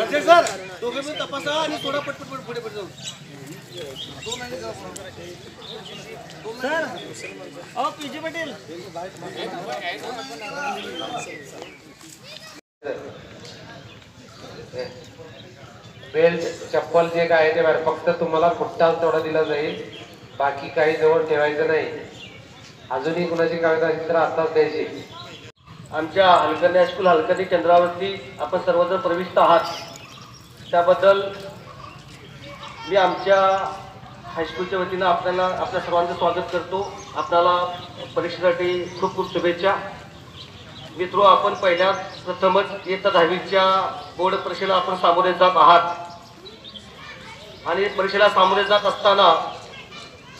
Ajay sir दोघे पण तपासा आणि थोडा पटपट पट पुढे पुढे जाऊ सर अहो पीजी पटेल. बेल्ट चप्पल जे काय आहे ते बाहेर फक्त तुम्हाला फुट्टा तेवढा दिला जाईल. बाकी काही जवळ ठेवायचं नाही. अजूनही कुणाची कागद असेल तर आताच द्यायची. आमच्या हलकर्णी हायस्कूल हलकर्णी केंद्रावरती आपण सर्वजण प्रविष्ट आहात. त्याबद्दल मी आमच्या हायस्कूलच्या वतीनं आपल्याला आपल्या सर्वांचं स्वागत करतो. आपल्याला परीक्षेसाठी खूप खूप शुभेच्छा. मित्रो आपण पहिल्या प्रथमच इयत्ता दहावीच्या बोर्ड परीक्षेला आपण सामोरे जात आहात. आणि परीक्षेला सामोरे जात असताना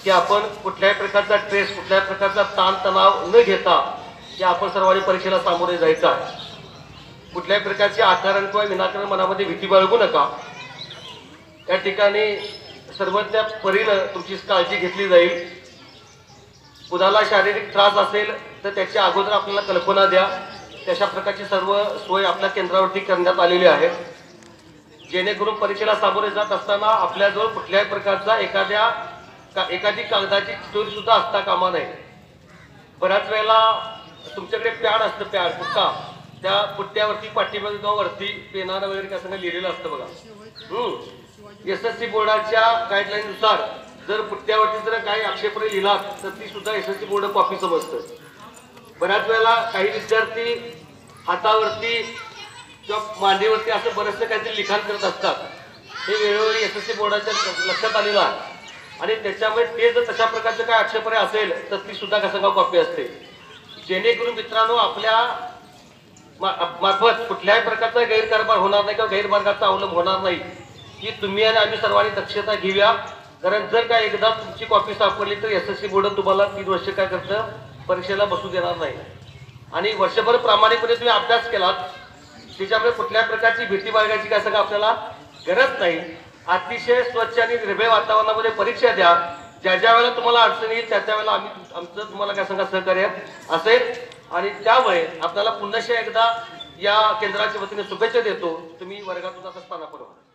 की आपण कुठल्याही प्रकारचा स्ट्रेस कुठल्याही प्रकारचा ताणतणाव न घेता की आपण सर्वांनी परीक्षेला सामोरे जायचं आहे. कुठल्याही प्रकारचे आकारण किंवा विनाकारण मनामध्ये भीती बाळगू नका. या ठिकाणी सर्व त्या परीनं तुमची काळजी घेतली जाईल. कुणाला शारीरिक त्रास असेल तर त्याच्या अगोदर आपल्याला कल्पना द्या. तशा प्रकारची सर्व सोय आपल्या केंद्रावरती करण्यात आलेली आहे. जेणेकरून परीक्षेला सामोरे जात असताना आपल्याजवळ कुठल्याही प्रकारचा एखाद्या का- एखादी कागदाची चोरी सुद्धा असता कामा नये. बऱ्याच वेळेला तुमच्याकडे पॅड असतं पॅड पुट्टा. त्या पुट्ट्यावरती पाठीमागे किंवा वरती पेनानं वगैरे काय सगळं लिहिलेलं असतं बघा. एस एस सी बोर्डाच्या गाईडलाईननुसार जर पुट्ट्यावरती जर काही आक्षेपणे लिहिला तर ती सुद्धा S S C board copy समजतं. बऱ्याच वेळेला काही विद्यार्थी हातावरती किंवा मांडीवरती असं बरंचसं काहीतरी लिखाण करत असतात. हे वेळोवेळी एस एस सी बोर्डाच्या लक्षात आलेलं आहे. आणि त्याच्यामुळे ते जर तशा प्रकारचं काय आक्षेपणे असेल तर ती सुद्धा कसं कॉपी असते. जेणेकरून मित्रांनो आपल्या मा- मार्फत कुठल्याही प्रकारचा गैरकारभार होणार नाही किंवा गैरमार्गाचा अवलंब होणार नाही की तुम्ही आणि आम्ही सर्वांनी दक्षता घेऊया. कारण जर काय एकदा तुमची कॉपी सापडली तर एस एस सी बोर्ड तुम्हाला तीन वर्ष काय करतं परीक्षेला बसू देणार नाही. आणि वर्षभर प्रामाणिकपणे तुम्ही अभ्यास केलात त्याच्यामुळे कुठल्याही प्रकारची भीती बाळगायची काय सगळं आपल्याला गरज नाही. अतिशय स्वच्छ आणि निर्भय वातावरणामध्ये परीक्षा द्या. ज्या ज्या वेळेला तुम्हाला अडचण येईल त्या त्या वेळेला आम्ही आमचं तुम्हाला काय सांगा सहकार्य असेल. आणि त्यामुळे आपल्याला पुन्हा एकदा या केंद्राच्या वतीने शुभेच्छा देतो. तुम्ही वर्गातून आता स्थानापन्न व्हा.